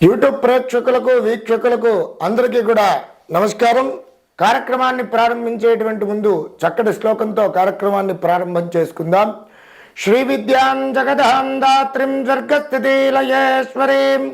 YouTube ప్రేక్షకులకు వీక్షకులకు అందరికీ కూడా నమస్కారం. కార్యక్రమాన్ని ప్రారంభించేటువంటి ముందు చక్కటి శ్లోకంతో కార్యక్రమాన్ని ప్రారంభం చేసుకుందాం. శ్రీ విద్యాం జగదాం దాత్రిం స్వర్గస్థితి లయేశ్వరీం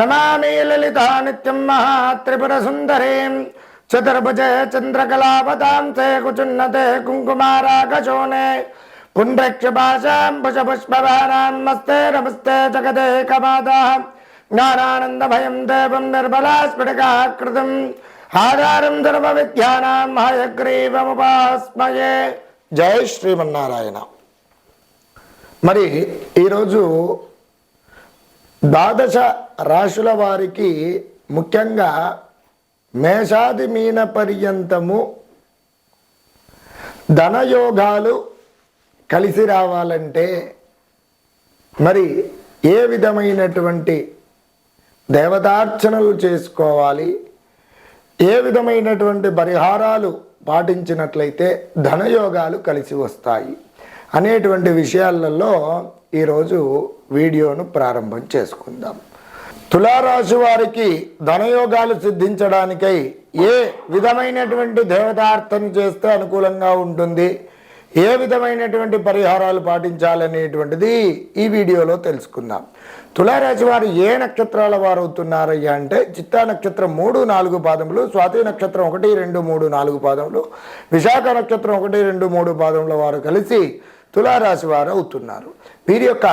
నమామి లలితా నిత్యం మహాత్రిపుర సుందరీం చతుర్భుజ చంద్రకళావతాం సే కుచున్నతే కుంకుమారాగశోనే పుండ్రక్షపాశాం భుజపుష్పవానాం మస్తే నమస్తే జగదే కమాదాం జ్ఞానానందభయం దేవం నిర్మలాస్ఫటికాకృతం ఆధారం ధర్మ విద్యానాం హయగ్రీవముపాస్మయే జై శ్రీమన్నారాయణ మరి ఈరోజు ద్వాదశ రాశుల వారికి ముఖ్యంగా మేషాది మీన పర్యంతము ధనయోగాలు కలిసి రావాలంటే మరి ఏ విధమైనటువంటి దేవతార్చనలు చేసుకోవాలి. ఏ విధమైనటువంటి పరిహారాలు పాటించినట్లయితే ధనయోగాలు కలిసి వస్తాయి. అనేటువంటి విషయాలలో ఈరోజు వీడియోను ప్రారంభం చేసుకుందాం. తులారాశి వారికి ధనయోగాలు సిద్ధించడానికై ఏ విధమైనటువంటి దేవతార్థన చేస్తే అనుకూలంగా ఉంటుంది? ఏ విధమైనటువంటి పరిహారాలు పాటించాలనేటువంటిది ఈ వీడియోలో తెలుసుకుందాం. తులారాశి వారు ఏ నక్షత్రాల వారు అవుతున్నారయ్యా అంటే చిత్తా నక్షత్రం మూడు నాలుగు పాదములు స్వాతి నక్షత్రం ఒకటి రెండు మూడు నాలుగు పాదములు విశాఖ నక్షత్రం ఒకటి రెండు మూడు పాదముల వారు కలిసి తులారాశి వారు అవుతున్నారు. వీరి యొక్క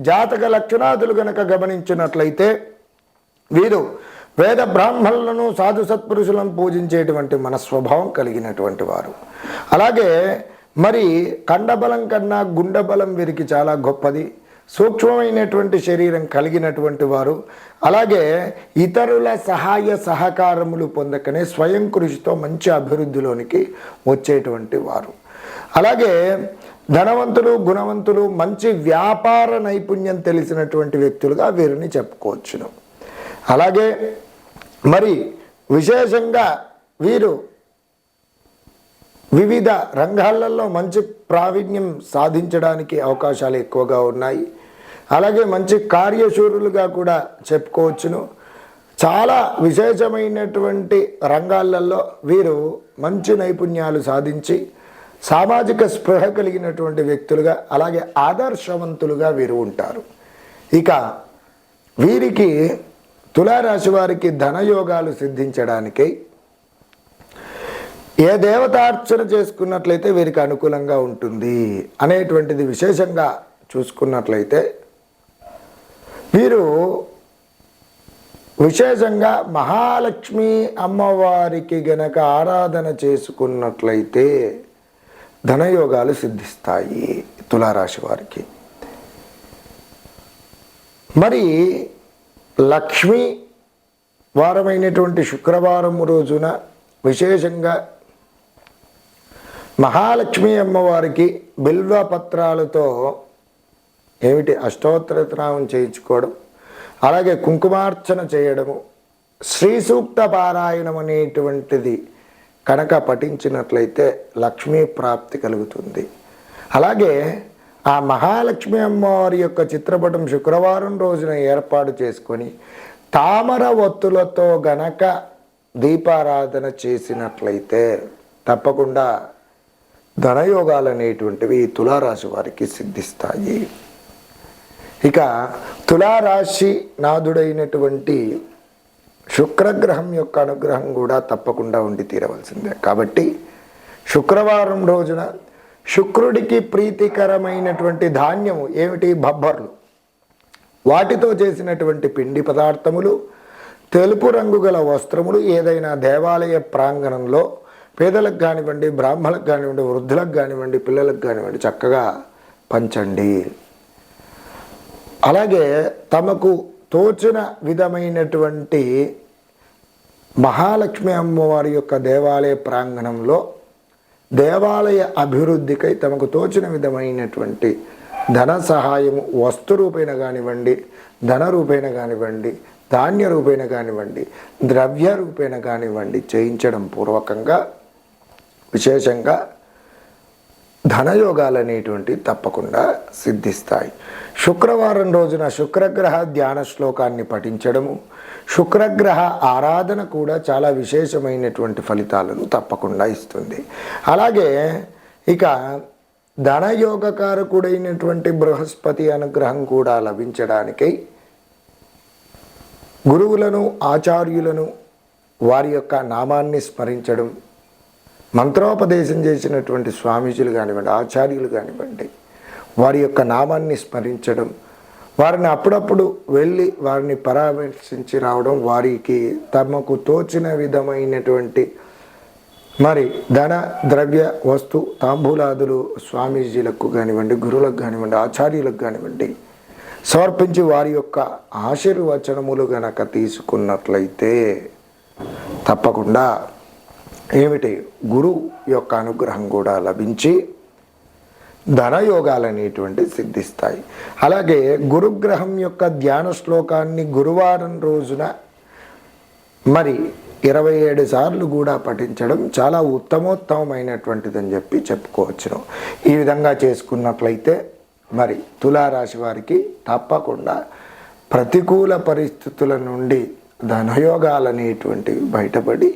జాతక లక్షణాదులు గనక గమనించినట్లయితే వీరు వేద బ్రాహ్మణులను సాధు సత్పురుషులను పూజించేటువంటి మన స్వభావం కలిగినటువంటి వారు. అలాగే మరి కండబలం కన్నా గుండెబలం వీరికి చాలా గొప్పది. సూక్ష్మమైనటువంటి శరీరం కలిగినటువంటి వారు అలాగే ఇతరుల సహాయ సహకారములు పొందకనే స్వయం కృషితో మంచి అభివృద్ధిలోనికి వచ్చేటువంటి వారు. అలాగే ధనవంతులు గుణవంతులు మంచి వ్యాపార నైపుణ్యం తెలిసినటువంటి వ్యక్తులుగా వీరిని చెప్పుకోవచ్చును. అలాగే మరి విశేషంగా వీరు వివిధ రంగాలలో మంచి ప్రావీణ్యం సాధించడానికి అవకాశాలు ఎక్కువగా ఉన్నాయి. అలాగే మంచి కార్యశూరులుగా కూడా చెప్పుకోవచ్చును. చాలా విశేషమైనటువంటి రంగాలలో వీరు మంచి నైపుణ్యాలు సాధించి సామాజిక స్పృహ కలిగినటువంటి వ్యక్తులుగా అలాగే ఆదర్శవంతులుగా వీరు ఉంటారు. ఇక వీరికి తులారాశి వారికి ధనయోగాలు సిద్ధించడానికి ఏ దేవతార్చన చేసుకున్నట్లయితే వీరికి అనుకూలంగా ఉంటుంది అనేటువంటిది విశేషంగా చూసుకున్నట్లయితే వీరు విశేషంగా మహాలక్ష్మి అమ్మవారికి గనక ఆరాధన చేసుకున్నట్లయితే ధనయోగాలు సిద్ధిస్తాయి తులారాశి వారికి. మరి లక్ష్మి వారమైనటువంటి శుక్రవారం రోజున విశేషంగా మహాలక్ష్మి అమ్మవారికి బిల్వ పత్రాలతో ఏమిటి అష్టోత్తరనామం చేయించుకోవడం అలాగే కుంకుమార్చన చేయడము శ్రీ సూక్త పారాయణం అనేటువంటిది కనుక పఠించినట్లయితే లక్ష్మీ ప్రాప్తి కలుగుతుంది. అలాగే ఆ మహాలక్ష్మి అమ్మవారి యొక్క చిత్రపటం శుక్రవారం రోజున ఏర్పాటు చేసుకొని తామర ఒత్తులతో గనక దీపారాధన చేసినట్లయితే తప్పకుండా ధనయోగాలు అనేటువంటివి తులారాశి వారికి సిద్ధిస్తాయి. ఇక తులారాశి నాదుడైనటువంటి శుక్రగ్రహం యొక్క అనుగ్రహం కూడా తప్పకుండా ఉండి తీరవలసిందే. కాబట్టి శుక్రవారం రోజున శుక్రుడికి ప్రీతికరమైనటువంటి ధాన్యము ఏమిటి? బబ్బర్లు. వాటితో చేసినటువంటి పిండి పదార్థములు తెలుపు రంగు గల వస్త్రములు ఏదైనా దేవాలయ ప్రాంగణంలో పేదలకు కానివ్వండి బ్రాహ్మణులకు కానివ్వండి వృద్ధులకు కానివ్వండి పిల్లలకు కానివ్వండి చక్కగా పంచండి. అలాగే తమకు తోచిన విధమైనటువంటి మహాలక్ష్మి అమ్మవారి యొక్క దేవాలయ ప్రాంగణంలో దేవాలయ అభివృద్ధికై తమకు తోచిన విధమైనటువంటి ధన సహాయం వస్తు రూపేణ కానివ్వండి ధన రూపేణ కానివ్వండి ధాన్య రూపేణ కానివ్వండి ద్రవ్య రూపేణ కానివ్వండి చేయించడం పూర్వకంగా విశేషంగా ధనయోగాలు అనేటువంటివి తప్పకుండా సిద్ధిస్తాయి. శుక్రవారం రోజున శుక్రగ్రహ ధ్యాన శ్లోకాన్ని పఠించడము శుక్రగ్రహ ఆరాధన కూడా చాలా విశేషమైనటువంటి ఫలితాలను తప్పకుండా ఇస్తుంది. అలాగే ఇక ధనయోగకారకుడైనటువంటి బృహస్పతి అనుగ్రహం కూడా లభించడానికై గురువులను ఆచార్యులను వారి యొక్క నామాన్ని స్మరించడం మంత్రోపదేశం చేసినటువంటి స్వామీజీలు కానివ్వండి ఆచార్యులు కానివ్వండి వారి యొక్క నామాన్ని స్మరించడం వారిని అప్పుడప్పుడు వెళ్ళి వారిని పరామర్శించి రావడం వారికి తమకు తోచిన విధమైనటువంటి మరి ధన ద్రవ్య వస్తు తాంబూలాదులు స్వామీజీలకు కానివ్వండి గురువులకు కానివ్వండి ఆచార్యులకు కానివ్వండి సమర్పించి వారి యొక్క ఆశీర్వచనములు గనక తీసుకున్నట్లయితే తప్పకుండా ఏమిటి? గురువు యొక్క అనుగ్రహం కూడా లభించి ధనయోగాలు అనేటువంటి సిద్ధిస్తాయి. అలాగే గురుగ్రహం యొక్క ధ్యాన శ్లోకాన్ని గురువారం రోజున మరి ఇరవై ఏడు సార్లు కూడా పఠించడం చాలా ఉత్తమోత్తమైనటువంటిదని చెప్పి చెప్పుకోవచ్చును. ఈ విధంగా చేసుకున్నట్లయితే మరి తులారాశి వారికి తప్పకుండా ప్రతికూల పరిస్థితుల నుండి ధనయోగాలు అనేటువంటివి బయటపడి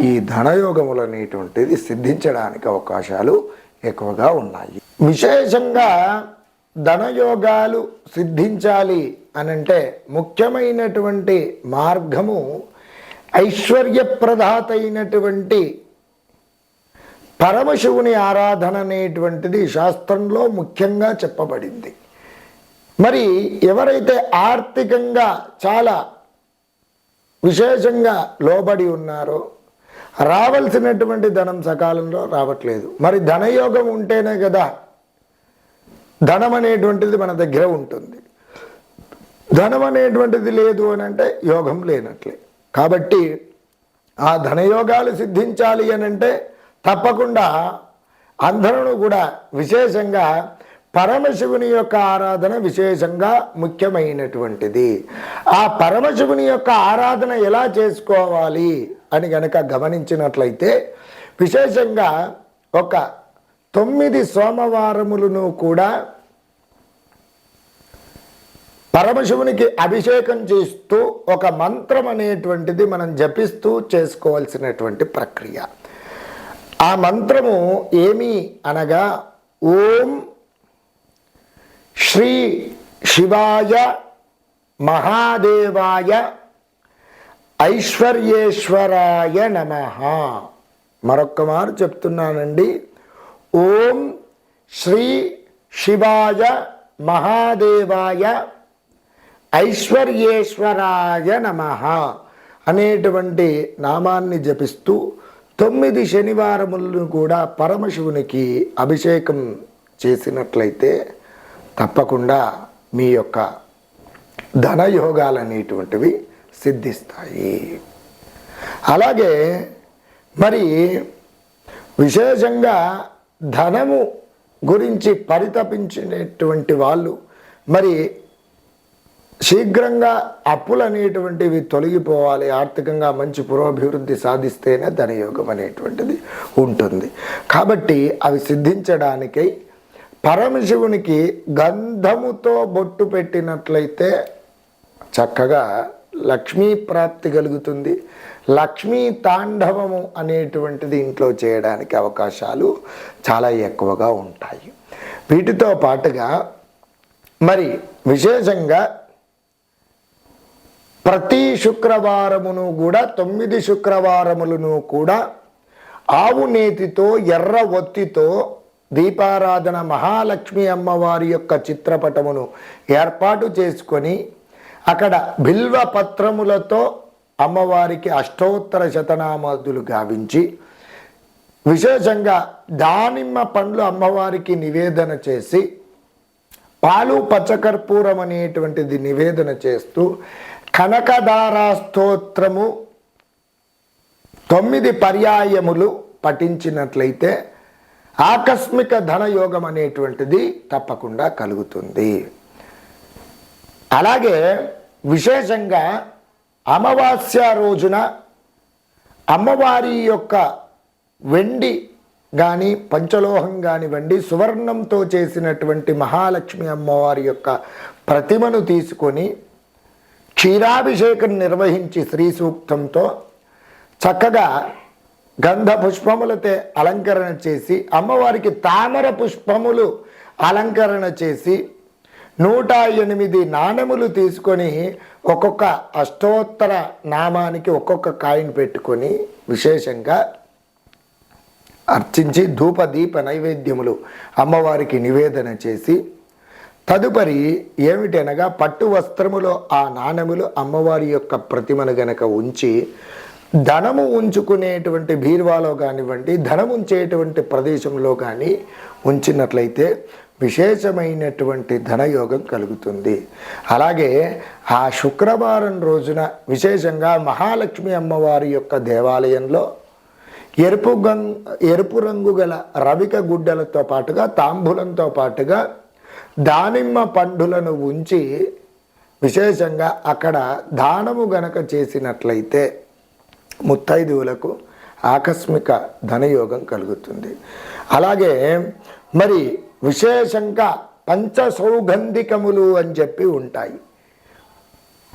ఈ ధనయోగములు అనేటువంటిది సిద్ధించడానికి అవకాశాలు ఎక్కువగా ఉన్నాయి. విశేషంగా ధనయోగాలు సిద్ధించాలి అనంటే ముఖ్యమైనటువంటి మార్గము ఐశ్వర్యప్రదాత అయినటువంటి పరమశివుని ఆరాధన అనేటువంటిది శాస్త్రంలో ముఖ్యంగా చెప్పబడింది. మరి ఎవరైతే ఆర్థికంగా చాలా విశేషంగా లోబడి ఉన్నారో రావాల్సినటువంటి ధనం సకాలంలో రావట్లేదు. మరి ధనయోగం ఉంటేనే కదా ధనం అనేటువంటిది మన దగ్గర ఉంటుంది. ధనం అనేటువంటిది లేదు అని అంటే యోగం లేనట్లే. కాబట్టి ఆ ధనయోగాలు సిద్ధించాలి అని అంటే తప్పకుండా అందరూ కూడా విశేషంగా పరమశివుని యొక్క ఆరాధన విశేషంగా ముఖ్యమైనటువంటిది. ఆ పరమశివుని యొక్క ఆరాధన ఎలా చేసుకోవాలి? అని గనక గమనించినట్లయితే విశేషంగా ఒక తొమ్మిది సోమవారములను కూడా పరమశివునికి అభిషేకం చేస్తూ ఒక మంత్రం అనేటువంటిది మనం జపిస్తూ చేసుకోవాల్సినటువంటి ప్రక్రియ. ఆ మంత్రము ఏమి అనగా ఓం శ్రీ శివాయ మహాదేవాయ ఐశ్వర్యేశ్వరాయ నమ. మరొక్క మారు చెప్తున్నానండి. ఓం శ్రీ శివాయ మహాదేవాయ ఐశ్వర్యేశ్వరాయ నమ అనేటువంటి నామాన్ని జపిస్తూ తొమ్మిది శనివారములను కూడా పరమశివునికి అభిషేకం చేసినట్లయితే తప్పకుండా మీ యొక్క ధనయోగాలు అనేటువంటివి సిద్ధిస్తాయి. అలాగే మరి విశేషంగా ధనము గురించి పరితపించినటువంటి వాళ్ళు మరి శీఘ్రంగా అప్పులు అనేటువంటివి తొలగిపోవాలి ఆర్థికంగా మంచి పురోభివృద్ధి సాధిస్తేనే ధనయోగం అనేటువంటిది ఉంటుంది. కాబట్టి అవి సిద్ధించడానికై పరమశివునికి గంధముతో బొట్టు పెట్టినట్లయితే చక్కగా లక్ష్మీ ప్రాప్తి కలుగుతుంది. లక్ష్మీ తాండవము అనేటువంటిది ఇంట్లో చేయడానికి అవకాశాలు చాలా ఎక్కువగా ఉంటాయి. వీటితో పాటుగా మరి విశేషంగా ప్రతి శుక్రవారమును కూడా తొమ్మిది శుక్రవారములను కూడా ఆవు నేతితో ఎర్ర ఒత్తితో దీపారాధన మహాలక్ష్మి అమ్మవారి యొక్క చిత్రపటమును ఏర్పాటు చేసుకొని అక్కడ బిల్వ పత్రములతో అమ్మవారికి అష్టోత్తర శతనామాదులు గావించి విశేషంగా దానిమ్మ పండ్లు అమ్మవారికి నివేదన చేసి పాలు పచ్చకర్పూరం అనేటువంటిది నివేదన చేస్తూ కనకదారా స్తోత్రము తొమ్మిది పర్యాయములు పఠించినట్లయితే ఆకస్మిక ధనయోగం అనేటువంటిది తప్పకుండా కలుగుతుంది. అలాగే విశేషంగా అమావాస్య రోజున అమ్మవారి యొక్క వెండి కానీ పంచలోహం కానివ్వండి సువర్ణంతో చేసినటువంటి మహాలక్ష్మి అమ్మవారి యొక్క ప్రతిమను తీసుకొని క్షీరాభిషేకం నిర్వహించి శ్రీ సూక్తంతో చక్కగా గంధ పుష్పములతో అలంకరణ చేసి అమ్మవారికి తామర పుష్పములు అలంకరణ చేసి నూట ఎనిమిది నాణెములు తీసుకొని ఒక్కొక్క అష్టోత్తర నామానికి ఒక్కొక్క కాయిన్ పెట్టుకొని విశేషంగా అర్చించి ధూప దీప నైవేద్యములు అమ్మవారికి నివేదన చేసి తదుపరి ఏమిటనగా పట్టు వస్త్రములో ఆ నాణెములు అమ్మవారి యొక్క ప్రతిమను గనక ఉంచి ధనము ఉంచుకునేటువంటి బీరువాలో కానివ్వండి ధనం ఉంచేటువంటి ప్రదేశంలో కానీ ఉంచినట్లయితే విశేషమైనటువంటి ధనయోగం కలుగుతుంది. అలాగే ఆ శుక్రవారం రోజున విశేషంగా మహాలక్ష్మి అమ్మవారి యొక్క దేవాలయంలో ఎరుపు గం ఎరుపు రంగు గల రవిక గుడ్డలతో పాటుగా తాంబూలంతో పాటుగా దానిమ్మ పండులను ఉంచి విశేషంగా అక్కడ దానము గనక చేసినట్లయితే ముత్తైదువులకు ఆకస్మిక ధనయోగం కలుగుతుంది. అలాగే మరి విశేషంగా పంచ సౌగంధికములు అని చెప్పి ఉంటాయి.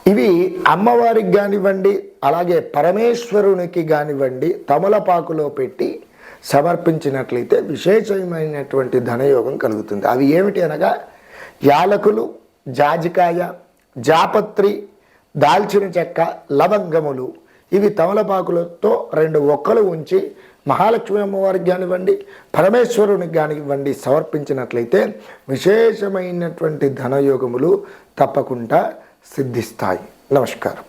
ఇవి అమ్మవారికి కానివ్వండి అలాగే పరమేశ్వరునికి కానివ్వండి తమలపాకులో పెట్టి సమర్పించినట్లయితే విశేషమైనటువంటి ధనయోగం కలుగుతుంది. అవి ఏమిటి అనగా యాలకులు జాజికాయ జాపత్రి దాల్చిన చెక్క లవంగములు ఇవి తమలపాకులతో రెండు ఒక్కలు ఉంచి మహాలక్ష్మి అమ్మవారికి కానివ్వండి పరమేశ్వరునికి కానివ్వండి సమర్పించినట్లయితే విశేషమైనటువంటి ధనయోగములు తప్పకుండా సిద్ధిస్తాయి. నమస్కారం.